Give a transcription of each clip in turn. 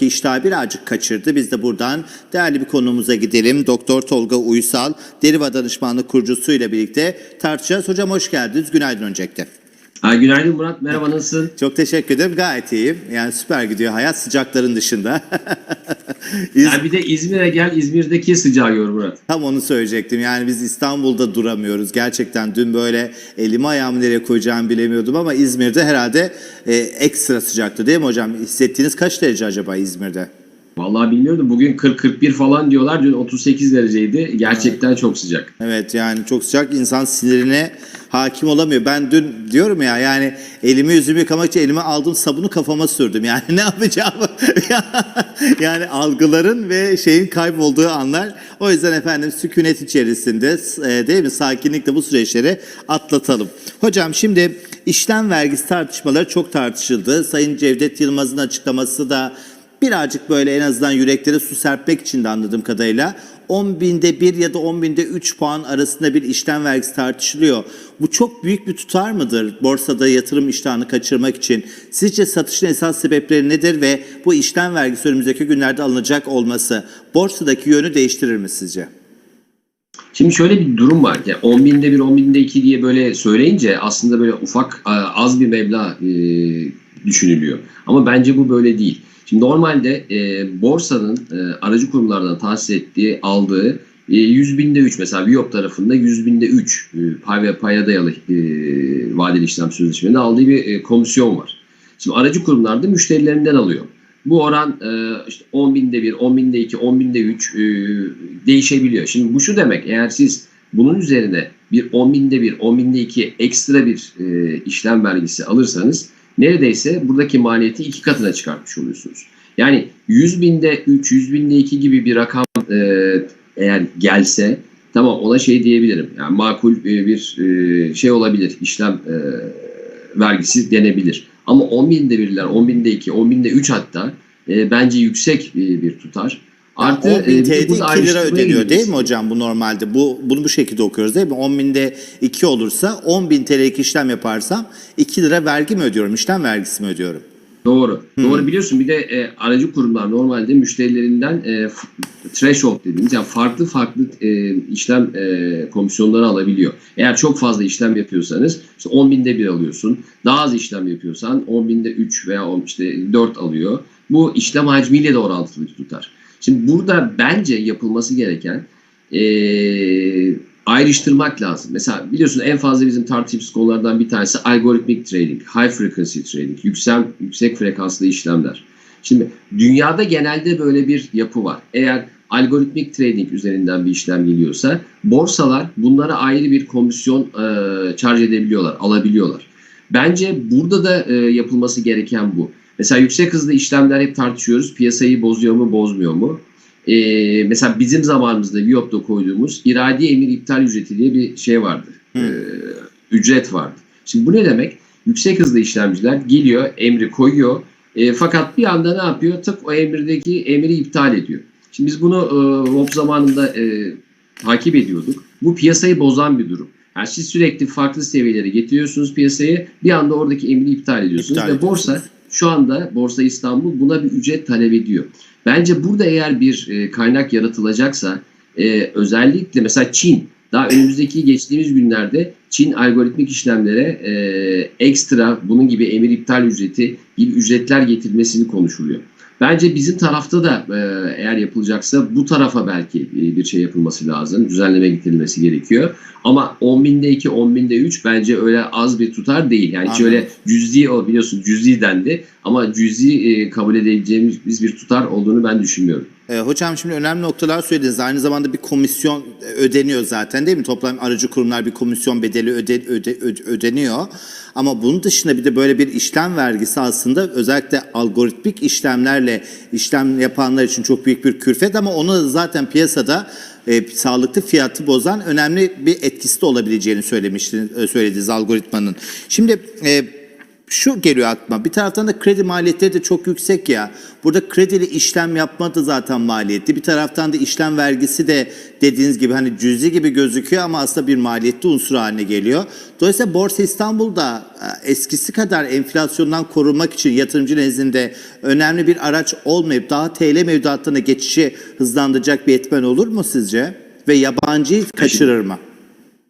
oradaki iştahı birazcık kaçırdı. Biz de buradan değerli bir konumuza gidelim. Doktor Tolga Uysal, Deriva Danışmanlık kurucusu ile birlikte tartışacağız. Hocam hoş geldiniz. Günaydın öncelikle. Ha, günaydın Murat, merhaba nasılsın? Çok teşekkür ederim. Gayet iyiyim. Yani süper gidiyor hayat sıcakların dışında. İz- Ya bir de İzmir'e gel, İzmir'deki sıcağı gör Murat. Tam onu söyleyecektim. Yani biz İstanbul'da duramıyoruz. Gerçekten dün böyle elimi ayağımı nereye koyacağımı bilemiyordum ama İzmir'de herhalde e, ekstra sıcaktı değil mi hocam? Hissettiğiniz kaç derece acaba İzmir'de? Vallahi bilmiyordum. Bugün 40-41 falan diyorlar. Dün 38 dereceydi. Gerçekten çok sıcak. Evet yani çok sıcak insan sinirine hakim olamıyor. Ben dün diyorum ya yani elimi yüzümü yıkamak için elime aldığım sabunu kafama sürdüm. Yani ne yapacağımı yani algıların ve şeyin kaybolduğu anlar. O yüzden efendim sükunet içerisinde e, değil mi sakinlikle bu süreçleri atlatalım. Hocam şimdi işlem vergisi tartışmaları çok tartışıldı. Sayın Cevdet Yılmaz'ın açıklaması da birazcık böyle en azından yüreklere su serpmek için de anladığım kadarıyla 10 binde 1 ya da 10 binde 3 puan arasında bir işlem vergisi tartışılıyor. Bu çok büyük bir tutar mıdır borsada yatırım iştahını kaçırmak için? Sizce satışın esas sebepleri nedir ve bu işlem vergisi önümüzdeki günlerde alınacak olması borsadaki yönü değiştirir mi sizce? Şimdi şöyle bir durum var. Yani 10 binde 1, 10 binde 2 diye böyle söyleyince aslında böyle ufak az bir meblağ e, düşünülüyor. Ama bence bu böyle değil. Şimdi normalde e, borsanın e, aracı kurumlardan tahsis ettiği, aldığı e, 100 binde 3 mesela Viyop tarafında 100 binde 3 e, pay ve paya dayalı e, vadeli işlem sözleşmelerinde aldığı bir e, komisyon var. Şimdi aracı kurumlar da müşterilerinden alıyor. Bu oran e, işte 10 binde 1, 10 binde 2, 10 binde 3 e, değişebiliyor. Şimdi bu şu demek eğer siz bunun üzerine bir 10 binde 1, 10 binde 2 ekstra bir e, işlem vergisi alırsanız neredeyse buradaki maliyeti iki katına çıkartmış oluyorsunuz. Yani 100 binde 3, 100 binde 2 gibi bir rakam e, eğer gelse tamam ona şey diyebilirim. Yani makul e, bir e, şey olabilir, işlem e, vergisi denebilir. Ama 10 binde birler, 10 binde 2, 10 binde 3 hatta e, bence yüksek bir, bir tutar. Artı 10 bin TL'de 2 burada lira ödeniyor gidiyoruz. değil mi hocam bu normalde? Bu Bunu bu şekilde okuyoruz değil mi? 10 binde 2 olursa 10 bin TL'lik işlem yaparsam 2 lira vergi mi ödüyorum? işlem vergisi mi ödüyorum? Doğru. Doğru biliyorsun bir de e, aracı kurumlar normalde müşterilerinden e, threshold dediğimiz yani farklı farklı e, işlem e, komisyonları alabiliyor. Eğer çok fazla işlem yapıyorsanız işte 10 binde bir alıyorsun. Daha az işlem yapıyorsan 10 binde 3 veya 10, işte 4 alıyor. Bu işlem hacmiyle de orantılı tutar. Şimdi burada bence yapılması gereken e, ayrıştırmak lazım. Mesela biliyorsun en fazla bizim tartıştığımız konulardan bir tanesi algoritmik trading, high frequency trading, yüksek, yüksek frekanslı işlemler. Şimdi dünyada genelde böyle bir yapı var. Eğer algoritmik trading üzerinden bir işlem geliyorsa borsalar bunlara ayrı bir komisyon e, charge edebiliyorlar, alabiliyorlar. Bence burada da e, yapılması gereken bu. Mesela yüksek hızlı işlemler hep tartışıyoruz. Piyasayı bozuyor mu, bozmuyor mu? Ee, mesela bizim zamanımızda Viyop'ta koyduğumuz iradi emir iptal ücreti diye bir şey vardı. Ee, ücret vardı. Şimdi bu ne demek? Yüksek hızlı işlemciler geliyor, emri koyuyor. E, fakat bir anda ne yapıyor? Tık o emirdeki emri iptal ediyor. Şimdi biz bunu e, VOP zamanında e, takip ediyorduk. Bu piyasayı bozan bir durum. Yani siz sürekli farklı seviyelere getiriyorsunuz piyasayı. Bir anda oradaki emri iptal ediyorsunuz. İptal Ve borsa şu anda Borsa İstanbul buna bir ücret talep ediyor. Bence burada eğer bir e, kaynak yaratılacaksa e, özellikle mesela Çin daha önümüzdeki geçtiğimiz günlerde Çin algoritmik işlemlere e, ekstra bunun gibi emir iptal ücreti gibi ücretler getirmesini konuşuluyor. Bence bizim tarafta da e, eğer yapılacaksa bu tarafa belki e, bir şey yapılması lazım. Düzenleme getirilmesi gerekiyor. Ama 10 binde 2, 10 binde 3 bence öyle az bir tutar değil. Yani Anladım. öyle cüz'i o biliyorsun cüz'i dendi ama cüz'i e, kabul edebileceğimiz bir tutar olduğunu ben düşünmüyorum. E, hocam şimdi önemli noktalar söylediniz. Aynı zamanda bir komisyon ödeniyor zaten değil mi? Toplam aracı kurumlar bir komisyon bedeli öde, öde, öde- ödeniyor. Ama bunun dışında bir de böyle bir işlem vergisi aslında özellikle algoritmik işlemlerle işlem yapanlar için çok büyük bir külfet ama onu zaten piyasada e, sağlıklı fiyatı bozan önemli bir etkisi de olabileceğini söylemiştiniz, e, söylediniz algoritmanın. Şimdi e, şu geliyor aklıma. Bir taraftan da kredi maliyetleri de çok yüksek ya. Burada kredili işlem yapma da zaten maliyetli. Bir taraftan da işlem vergisi de dediğiniz gibi hani cüzi gibi gözüküyor ama aslında bir maliyetli unsur haline geliyor. Dolayısıyla Borsa İstanbul'da e, eskisi kadar enflasyondan korunmak için yatırımcı nezdinde önemli bir araç olmayıp daha TL mevduatlarına geçişi hızlandıracak bir etmen olur mu sizce? Ve yabancıyı kaçırır mı?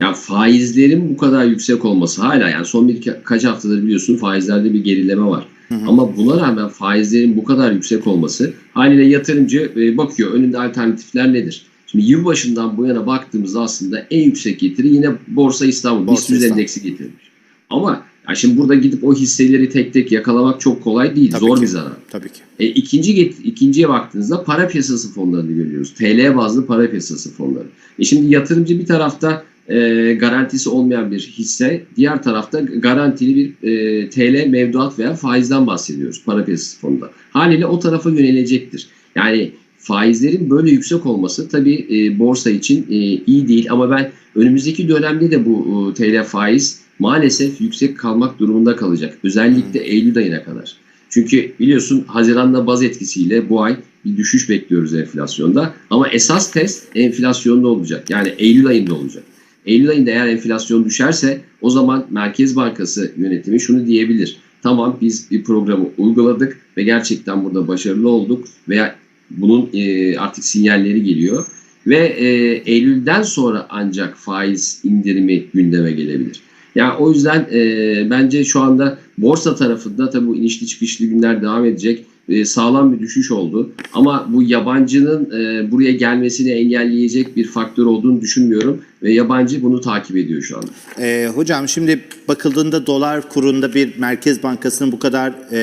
Ya faizlerin bu kadar yüksek olması hala yani son bir kaç haftadır biliyorsun faizlerde bir gerileme var. Ama buna rağmen faizlerin bu kadar yüksek olması haliyle yatırımcı e, bakıyor önünde alternatifler nedir? Şimdi yılbaşından bu yana baktığımızda aslında en yüksek getiri yine Borsa İstanbul, Borsa BIST 100 İstanbul. endeksi getirmiş. Ama ya şimdi burada gidip o hisseleri tek tek yakalamak çok kolay değil. Tabii zor ki. bir zarar. Tabii ki. E, ikinci ikinciye baktığınızda para piyasası fonlarını görüyoruz. TL bazlı para piyasası fonları. E şimdi yatırımcı bir tarafta e, garantisi olmayan bir hisse, diğer tarafta garantili bir e, TL mevduat veya faizden bahsediyoruz para piyasası fonunda. Haliyle o tarafa yönelecektir. Yani faizlerin böyle yüksek olması tabii e, borsa için e, iyi değil ama ben önümüzdeki dönemde de bu e, TL faiz maalesef yüksek kalmak durumunda kalacak. Özellikle Eylül ayına kadar. Çünkü biliyorsun Haziran'da baz etkisiyle bu ay bir düşüş bekliyoruz enflasyonda. Ama esas test enflasyonda olacak. Yani Eylül ayında olacak. Eylül ayında eğer enflasyon düşerse o zaman Merkez Bankası yönetimi şunu diyebilir. Tamam biz bir programı uyguladık ve gerçekten burada başarılı olduk veya bunun e, artık sinyalleri geliyor. Ve e, Eylül'den sonra ancak faiz indirimi gündeme gelebilir. Yani o yüzden e, bence şu anda borsa tarafında tabii bu inişli çıkışlı günler devam edecek. E, sağlam bir düşüş oldu. Ama bu yabancının e, buraya gelmesini engelleyecek bir faktör olduğunu düşünmüyorum. Ve yabancı bunu takip ediyor şu anda. Ee, hocam şimdi bakıldığında dolar kurunda bir merkez bankasının bu kadar e,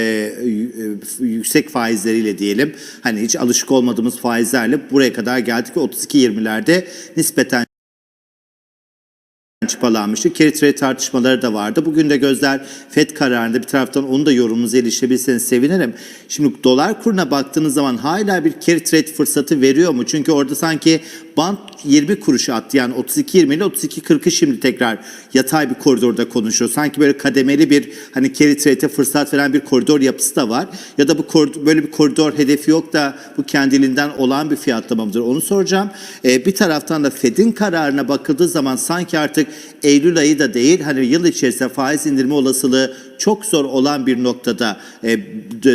e, yüksek faizleriyle diyelim hani hiç alışık olmadığımız faizlerle buraya kadar geldik ve 32-20'lerde nispeten çıpalanmıştı. Trade tartışmaları da vardı. Bugün de gözler FED kararında bir taraftan onu da yorumunuza ilişebilirseniz sevinirim. Şimdi dolar kuruna baktığınız zaman hala bir carry fırsatı veriyor mu? Çünkü orada sanki band 20 kuruş attı. Yani 32.20 ile 32.40'ı şimdi tekrar yatay bir koridorda konuşuyor. Sanki böyle kademeli bir hani carry fırsat veren bir koridor yapısı da var. Ya da bu koridor, böyle bir koridor hedefi yok da bu kendiliğinden olan bir fiyatlama mıdır? Onu soracağım. Ee, bir taraftan da Fed'in kararına bakıldığı zaman sanki artık Eylül ayı da değil hani yıl içerisinde faiz indirme olasılığı çok zor olan bir noktada e,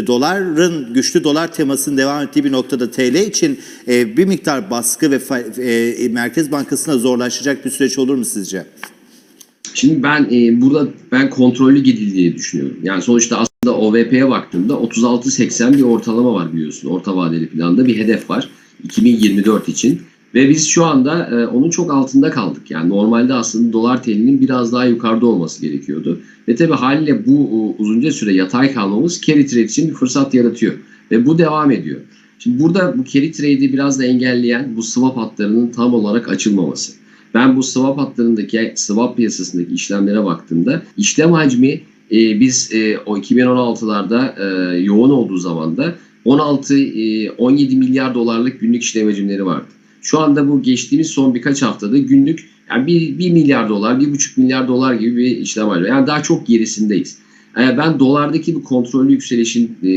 doların güçlü dolar temasının devam ettiği bir noktada TL için e, bir miktar baskı ve e, Merkez Bankası'na zorlaşacak bir süreç olur mu sizce? Şimdi ben e, burada ben kontrollü gidildiğini düşünüyorum. Yani sonuçta aslında OVP'ye baktığımda 36.80 bir ortalama var biliyorsun. Orta vadeli planda bir hedef var 2024 için. Ve biz şu anda e, onun çok altında kaldık. Yani normalde aslında dolar TL'nin biraz daha yukarıda olması gerekiyordu. Ve tabii haliyle bu e, uzunca süre yatay kalmamız carry trade için bir fırsat yaratıyor. Ve bu devam ediyor. Şimdi burada bu carry trade'i biraz da engelleyen bu swap hatlarının tam olarak açılmaması. Ben bu swap hatlarındaki swap piyasasındaki işlemlere baktığımda işlem hacmi e, biz e, o 2016'larda e, yoğun olduğu zaman da 16-17 milyar dolarlık günlük işlem hacimleri vardı. Şu anda bu geçtiğimiz son birkaç haftada günlük yani 1, 1 milyar dolar, 1,5 milyar dolar gibi bir işlem var. Yani daha çok gerisindeyiz. Yani ben dolardaki bu kontrollü yükselişin e,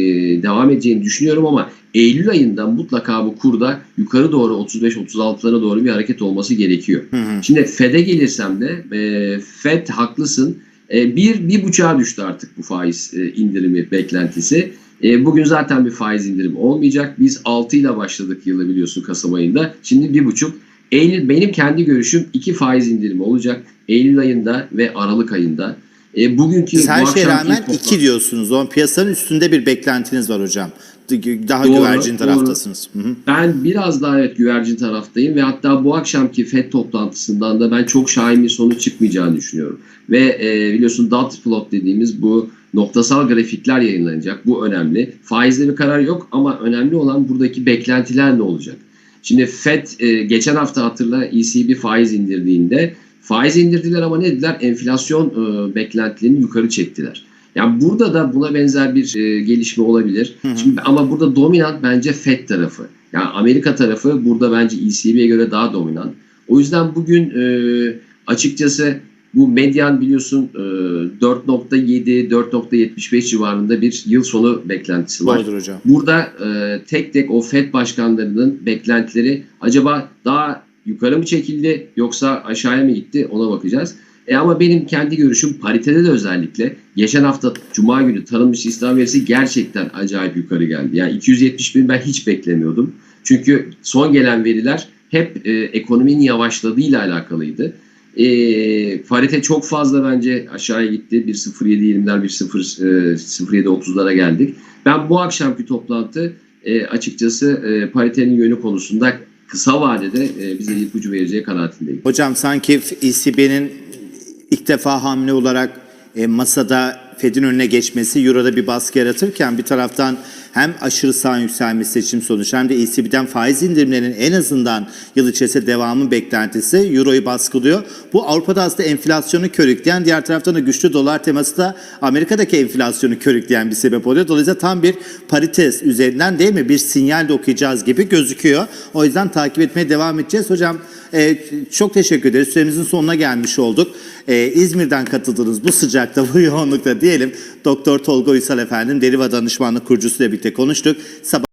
devam edeceğini düşünüyorum ama Eylül ayında mutlaka bu kurda yukarı doğru 35-36'lara doğru bir hareket olması gerekiyor. Şimdi FED'e gelirsem de e, FED haklısın. E, bir, bir buçuğa düştü artık bu faiz e, indirimi beklentisi. E, bugün zaten bir faiz indirimi olmayacak. Biz 6 ile başladık yılı biliyorsun Kasım ayında. Şimdi bir buçuk. Eylül benim kendi görüşüm iki faiz indirimi olacak. Eylül ayında ve Aralık ayında. E, bugünkü Siz her şeye rağmen toplam- 2 diyorsunuz. O piyasanın üstünde bir beklentiniz var hocam. Daha Doğru, güvercin doğru. taraftasınız. Hı hı. Ben biraz daha evet güvercin taraftayım ve hatta bu akşamki FED toplantısından da ben çok şahin bir sonuç çıkmayacağını düşünüyorum. Ve e, biliyorsun dot plot dediğimiz bu noktasal grafikler yayınlanacak. Bu önemli. Faizde bir karar yok ama önemli olan buradaki beklentiler ne olacak? Şimdi FED e, geçen hafta hatırla ECB faiz indirdiğinde faiz indirdiler ama ne dediler? Enflasyon e, beklentilerini yukarı çektiler. Yani burada da buna benzer bir e, gelişme olabilir. Şimdi, ama burada dominant bence FED tarafı. Yani Amerika tarafı burada bence ECB'ye göre daha dominant. O yüzden bugün e, açıkçası Bu medyan biliyorsun e, 4.7 4.75 civarında bir yıl sonu beklentisi var. Doğrudur hocam. Burada e, tek tek o FED başkanlarının beklentileri acaba daha yukarı mı çekildi yoksa aşağıya mı gitti ona bakacağız. E ama benim kendi görüşüm paritede de özellikle geçen hafta Cuma günü tanınmış istihdam verisi gerçekten acayip yukarı geldi. Yani 270 bin ben hiç beklemiyordum. Çünkü son gelen veriler hep e, ekonominin yavaşladığıyla alakalıydı. E, parite çok fazla bence aşağıya gitti. 1.07.20'ler 1.07.30'lara geldik. Ben bu akşamki toplantı e, açıkçası e, paritenin yönü konusunda kısa vadede e, bize ipucu vereceği kanaatindeyim. Hocam sanki ECB'nin ilk defa hamle olarak e, masada Fed'in önüne geçmesi Euro'da bir baskı yaratırken bir taraftan hem aşırı sağ yükselmesi seçim sonucu hem de ECB'den faiz indirimlerinin en azından yıl içerisinde devamı beklentisi Euro'yu baskılıyor. Bu Avrupa'da aslında enflasyonu körükleyen diğer taraftan da güçlü dolar teması da Amerika'daki enflasyonu körükleyen bir sebep oluyor. Dolayısıyla tam bir parite üzerinden değil mi bir sinyal de okuyacağız gibi gözüküyor. O yüzden takip etmeye devam edeceğiz. Hocam e, çok teşekkür ederiz. Süremizin sonuna gelmiş olduk. E, İzmir'den katıldınız bu sıcakta, bu yoğunlukta diyelim. Doktor Tolga Uysal efendim, Deriva Danışmanlık kurucusuyla birlikte konuştuk. Sabah